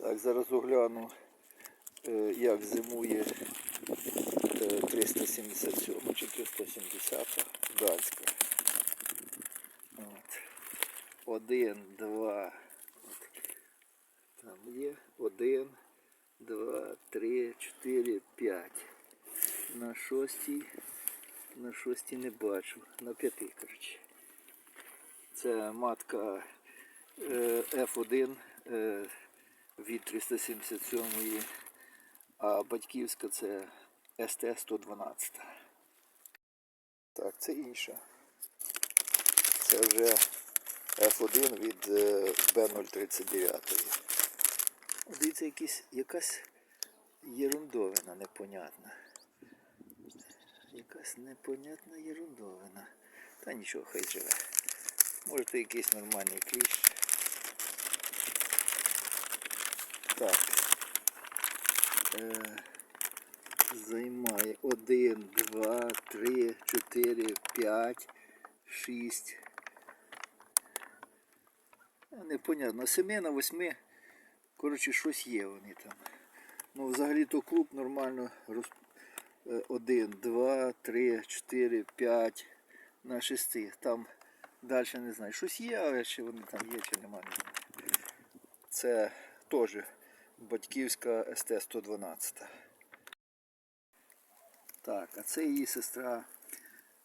Так, зараз огляну, е, як зимує е, 377 чи 370 датська. От. Один, два. От. Там є один, два, три, чотири, п'ять. На шостій, на шостій не бачу. На п'яти, коротше. Це матка е, F1 е, від 377-ї, а батьківська це СТ-112. Так, це інша. Це вже F1 від е, B039. Дивіться, якісь, якась єрундовина непонятна. Якась непонятна єрундовина. Та нічого, хай живе. Може то якийсь нормальний кліщ. Так. Е, займає 1, 2, 3, 4, 5, 6. Непонятно. З 7 на 8. Коротше, щось є вони там. Ну, взагалі то клуб нормально роз... 1, 2, 3, 4, 5 на 6. Там далі не знаю. Щось є, але чи вони там є, чи немає. Це теж батьківська СТ-112. Так, а це її сестра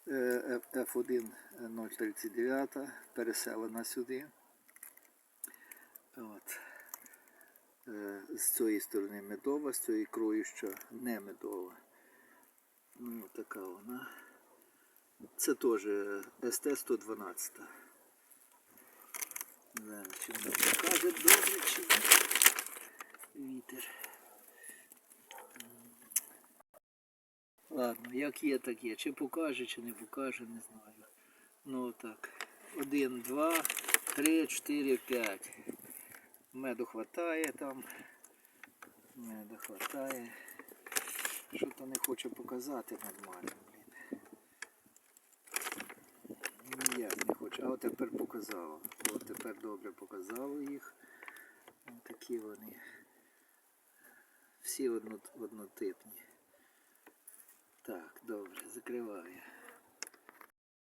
е, F1 039, переселена сюди. От. Е, З цієї сторони медова, з цієї кроюща не медова. Ну, така вона. Це теж СТ-112. Зараз чи вона покаже добре, Ладно, як є, так є. Чи покаже, чи не покаже, не знаю. Ну так. Один, два, три, чотири, п'ять. Меду хватає там. Меду хватає. Що-то не хоче показати нормально, блін. Ніяк не хоче. А от тепер показав. От тепер добре показав їх. Ось такі вони. Всі одно- однотипні. Добре, закриваю.